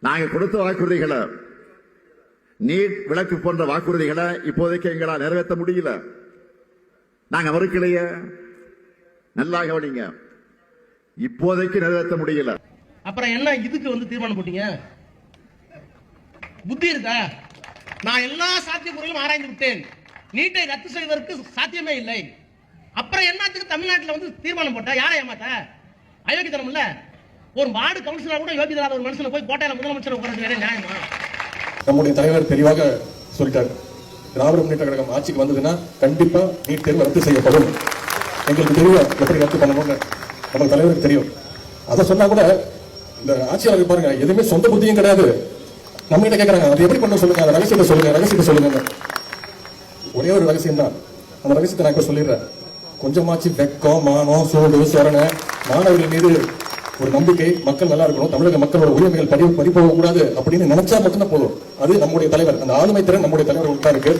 நாங்கள் கொடுத்த வாக்குறுதிகளை நீட் விளக்கு போன்ற வாக்குறுதிகளை இப்போதைக்கு எங்களால் நிறைவேற்ற முடியல. நாங்கள் மறுக்கலையே. நல்லா கவனிங்க. இப்போதைக்கு நிறைவேற்ற முடியல. அப்புறம் என்ன இதுக்கு வந்து தீர்மானம் போட்டீங்க? புத்தி இருக்கா? நான் எல்லா சாத்தியக்கூறுகளும் ஆராய்ந்து விட்டேன். நீட்டை ரத்து செய்வதற்கு சாத்தியமே இல்லை. அப்புறம் என்னத்துக்கு தமிழ்நாட்டில் வந்து தீர்மானம் போட்டா? யாரை ஏமாத்த? அயோக்கியத்தனம் இல்லை ஒரு வார்டு கவுன்சிலர் கூட யோகியதா ஒரு மனுஷனை போய் கோட்டையில முதலமைச்சர் உட்கார்றது வேற நியாயமா நம்முடைய தலைவர் தெளிவாக சொல்லிட்டார். திராவிட முன்னேற்ற கழகம் ஆட்சிக்கு வந்ததுன்னா கண்டிப்பா நீட் தேர்வு ரத்து செய்யப்படும். எங்களுக்கு தெரியும் எப்படி ரத்து பண்ணணும்னு. நம்ம தலைவருக்கு தெரியும். அதை சொன்னா கூட இந்த ஆட்சியாளர் பாருங்க எதுவுமே சொந்த புத்தியும் கிடையாது. நம்ம கிட்ட கேட்கறாங்க அது எப்படி பண்ண சொல்லுங்க? அந்த ரகசியத்தை சொல்லுங்க ரகசியத்தை சொல்லுங்க ஒரே ஒரு ரகசியம் தான் அந்த ரகசியத்தை நான் இப்ப சொல்லிடுறேன். கொஞ்சமாச்சு வெக்கம் மானம் சூடு சொரணை மாணவர்கள் மீது ஒரு நம்பிக்கை மக்கள் நல்லா இருக்கணும் தமிழக மக்களோட உரிமைகள் பறி பறிபோக கூடாது அப்படின்னு நினைச்சா மட்டும்தான் போதும். அது நம்முடைய தலைவர் அந்த ஆளுமை திறன் நம்முடைய தலைவர் தான் இருக்கு.